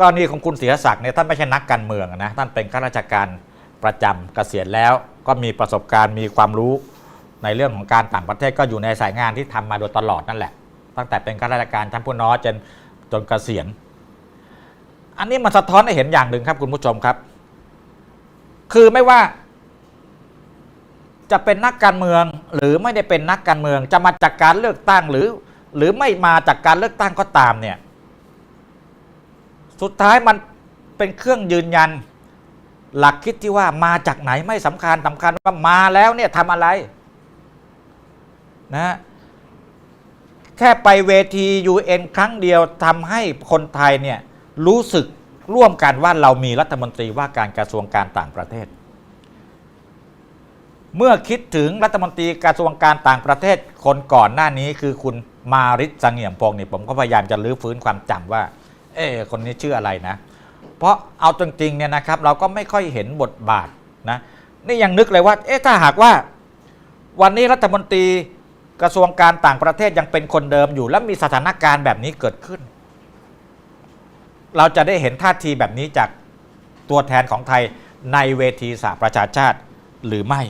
กรณีของคุณเสียศักดิ์เนี่ยท่านไม่ใช่นักการเมืองนะท่านเป็นข้าราชการประจำเกษียณแล้ว ก็มีประสบการณ์มีความรู้ในเรื่องของการต่างประเทศก็อยู่ในสายงานที่ทำมาโดยตลอดนั่นแหละ ตั้งแต่เป็นข้าราชการชั้นผู้น้อยจนจนเกษียณ อันนี้มันสะท้อนให้เห็นอย่างหนึ่งครับคุณผู้ชมครับ คือไม่ว่า จะเป็นนักการเมืองหรือไม่ได้เป็นนักการเมืองจะมาจากการเลือกตั้งหรือ หรือไม่มาจากการเลือกตั้งก็ตามเนี่ย สุดท้ายมันเป็นเครื่องยืนยัน หลักคิดที่ว่ามาจากไหนไม่สำคัญสำคัญว่ามาแล้วเนี่ยทำอะไรนะแค่ไปเวที UN ครั้งเดียวทำให้คนไทยเนี่ยรู้สึกร่วมกันว่าเรามีรัฐมนตรีว่าการกระทรวงการต่างประเทศ เมื่อคิดถึงรัฐมนตรีกระทรวงการต่างประเทศคนก่อนหน้านี้คือคุณมาริสังเงียมพงศ์นี่ยผมก็พยายามจะลื้อฟื้นความจำว่า เอ๊คนนี้ชื่ออะไรนะ เพราะเอาจริงๆเนี่ยนะครับ เราก็ไม่ค่อยเห็นบทบาทนะนี่ยังนึกเลยว่า เอ๊ะถ้าหากว่า วันนี้รัฐมนตรีกระทรวงการต่างประเทศยังเป็นคนเดิมอยู่ แล้วมีสถานการณ์แบบนี้เกิดขึ้น เราจะได้เห็นท่าทีแบบนี้จากตัวแทนของไทยในเวทีสหประชาชาติหรือไม่